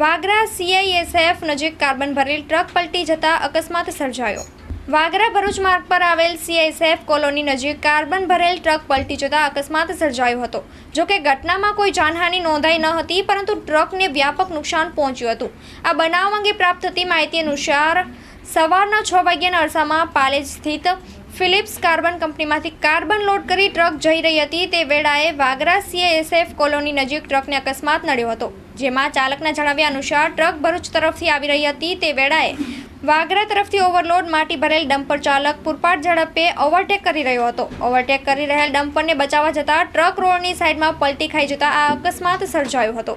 Vagra CISF નજીક carbon ભરેલ truck પલટી જતા અકસ્માત સર્જાયો. વાગરા ભરૂચ માર્ગ પર આવેલ સીઆઈએસએફ કોલોની નજીક કાર્બન ભરેલ ટ્રક પલટી જતા અકસ્માત સર્જાયો હતો. જો કે ઘટનામાં કોઈ જાનહાનિ નોંધાઈ ન હતી, પરંતુ ટ્રકને વ્યાપક નુકસાન પહોંચ્યું હતું. આ બનાવ અંગે પ્રાપ્ત થતી માહિતી અનુસાર સવારના છ વાગ્યાના અરસામાં પાલેજ સ્થિત ફિલિપ્સ કાર્બન કંપનીમાંથી કાર્બન લોડ કરી ટ્રક જઈ રહી હતી. તે વેળાએ વાગરા સીએએસએફ કોલોની નજીક ટ્રકને અકસ્માત નડ્યો હતો, જેમાં ચાલકના જણાવ્યા અનુસાર ટ્રક ભરૂચ તરફથી આવી રહી હતી. તે વેળાએ વાગરા તરફથી ઓવરલોડ માટી ભરેલ ડમ્પર ચાલક પૂરપાટ ઝડપે ઓવરટેક કરી રહ્યો હતો. ઓવરટેક કરી રહેલ ડમ્પરને બચાવવા જતાં ટ્રક રોડની સાઈડમાં પલટી ખાઈ જતાં આ અકસ્માત સર્જાયો હતો.